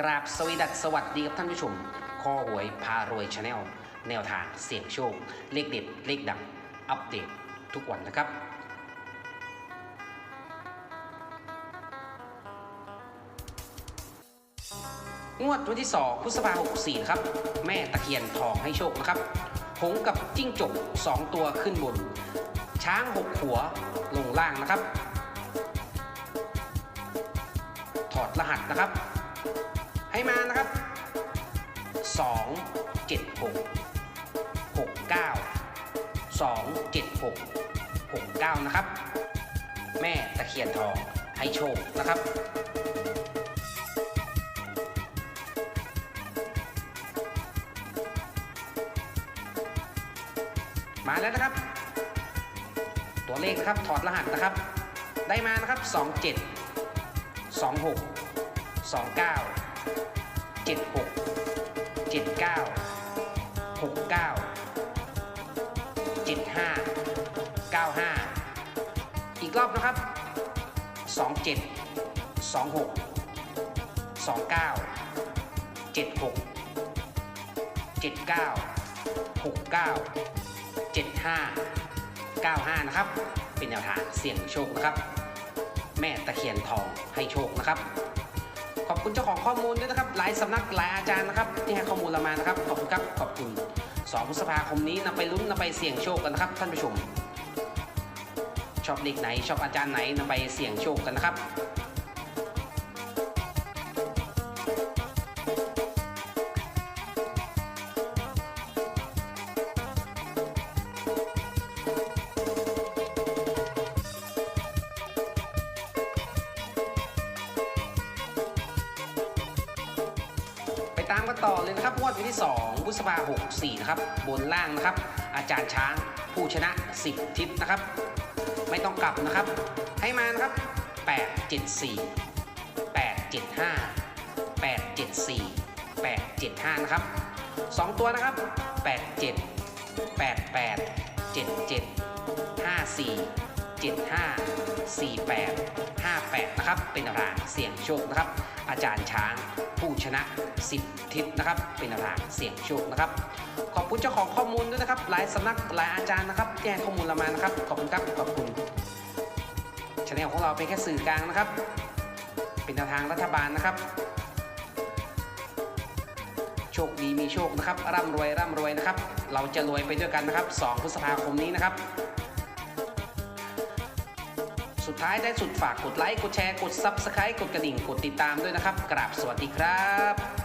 กราบสวีดัสสวัสดีครับท่านผู้ชมคอหวยพารวยชาแนลแนวทางเสี่ยงโชค เลขเด็ด เลขดัง อัปเดตทุกวันนะครับ งวดวันที่ 2 พฤษภาคม64ครับ แม่ตะเคียนทองให้โชคนะครับหงกับจิ้งจก 2 ตัวขึ้นบน ช้าง 6 หัวลงล่างนะครับ ถอดรหัสนะครับ ให้มานะครับ 2 7 6 6 9 2 7 6 6 9 นะครับ แม่ตะเคียนทองให้โชคนะครับมาแล้วนะครับ ตัวเลขนะครับถอดรหัสนะครับ ได้มานะครับ 27 26 29 76 79 69 75 95 อีกรอบนะครับ 27 26 29 76 79 69 75 95 นะครับ เป็นแนวทางเสี่ยงโชคนะครับ แม่ตะเคียนทองให้โชคนะครับ อบคุณเจ้าของข้อมูลด้วยนะครับ หลายสำนักหลายอาจารย์นะครับที่ให้ข้อมูลเรามานะครับ ขอบคุณครับขอบคุณ 2 พฤษภาคมนี้นำไปลุ้นนำไปเสี่ยงโชคกันนะครับ ท่านผู้ชม ชอบเลขไหน ชอบอาจารย์ไหนนำไปเสี่ยงโชคกันนะครับ ตามกันต่อเลยนะครับงวดวันที่2พฤษภาคม64นะครับบนล่างนะครับ อาจารย์ช้างผู้ชนะ 10 ทิศนะครับ ไม่ต้องกลับนะครับ ให้มานะครับ8 7 4 8 7 5 8 7 4 8 7 5 นะครับ 2 ตัวนะครับ 8 7 8 8 7 7 5 4 75 48 58 นะครับ เป็นรางเสี่ยงโชคนะครับ อาจารย์ช้างผู้ชนะ 10 ทิศนะครับ เป็นรางเสี่ยงโชคนะครับ ขอบคุณเจ้าของข้อมูลด้วยนะครับ หลายสำนักหลายอาจารย์นะครับที่ให้ข้อมูลเรามานะครับ ขอบคุณครับขอบคุณช anel ของเราเป็นแค่สื่อกลางนะครับ เป็นแนวทางรัฐบาลนะครับ โชคดีมีโชคนะครับ ร่ำรวยร่ำรวยนะครับ เราจะรวยไปด้วยกันนะครับ 2 พฤษภาคมนี้นะครับ สุดท้ายได้สุดฝากกดไลค์ กดแชร์ กด Subscribe กดกระดิ่ง กดติดตามด้วยนะครับ กราบสวัสดีครับ